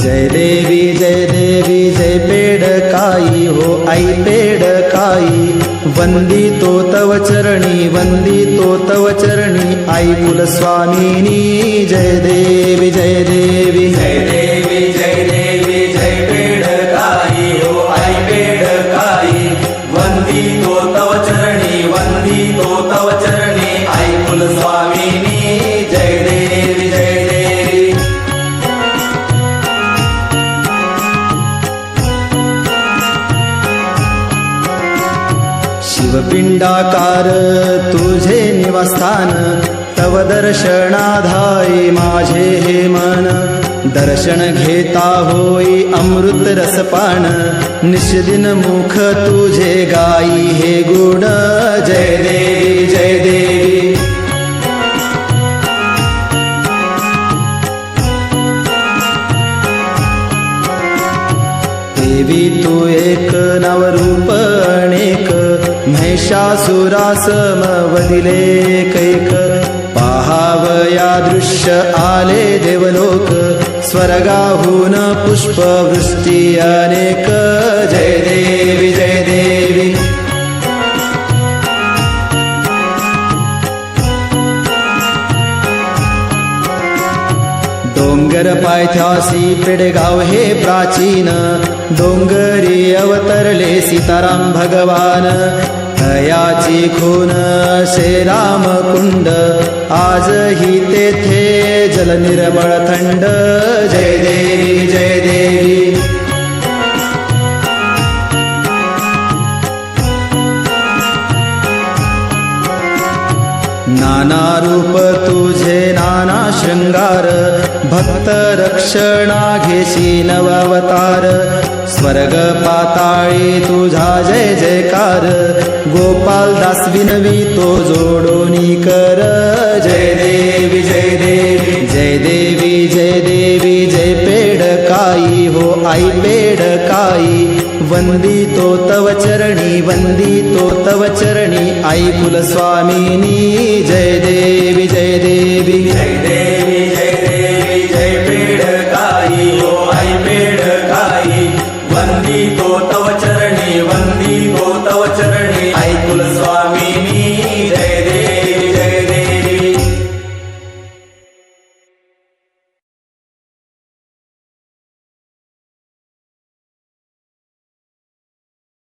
जय देवी जय देवी जय पेडकाई हो आई पेडकाई वंदितो तव चरणी वंदितो तव चरणी आई कुलस्वामिनी. जय देवी जय देवी जय शिवपिंडाकार तुझे निवासस्थान तव दर्शनाधाई माझे हे मन. दर्शन घेता होई अमृत रसपान निषदिन मुख तुझे गाई हे गुण. जय देवी जय देवी. देवी तू एक नवरूप अनेक महिषासुरासम वदिले कैक। पाहावया दृश्य आले देवलोक। स्वर्गाहून पुष्पवृष्टी अनेक। जय देवी जय देवी। डोंगर पायथ्यासी पेडगाव हे प्राचीन। डोंगरी अवतरले सीताराम भगवान। हयाची खून श्रीराम कुंड आजही तेथे जल निर्मळ थंड. जय देवी जय देवी. नाना रूप तुझे नाना शृंगार. भक्त रक्षणा घेशी नवावतार स्वर्ग पाताळी तुझा जय जयकार. गोपाल दास विनवी तो जोडोनी कर. जय देवी जय देवी जय देवी जय देवी जय पेड काई हो आई पेड काई वंदी तो तव चरणी वंदी तो तव चरणी आई कुलस्वामिनी. जय देवी जय देवी जय देवी जय देवी पेड काई हो आई पेड वंदी तो तव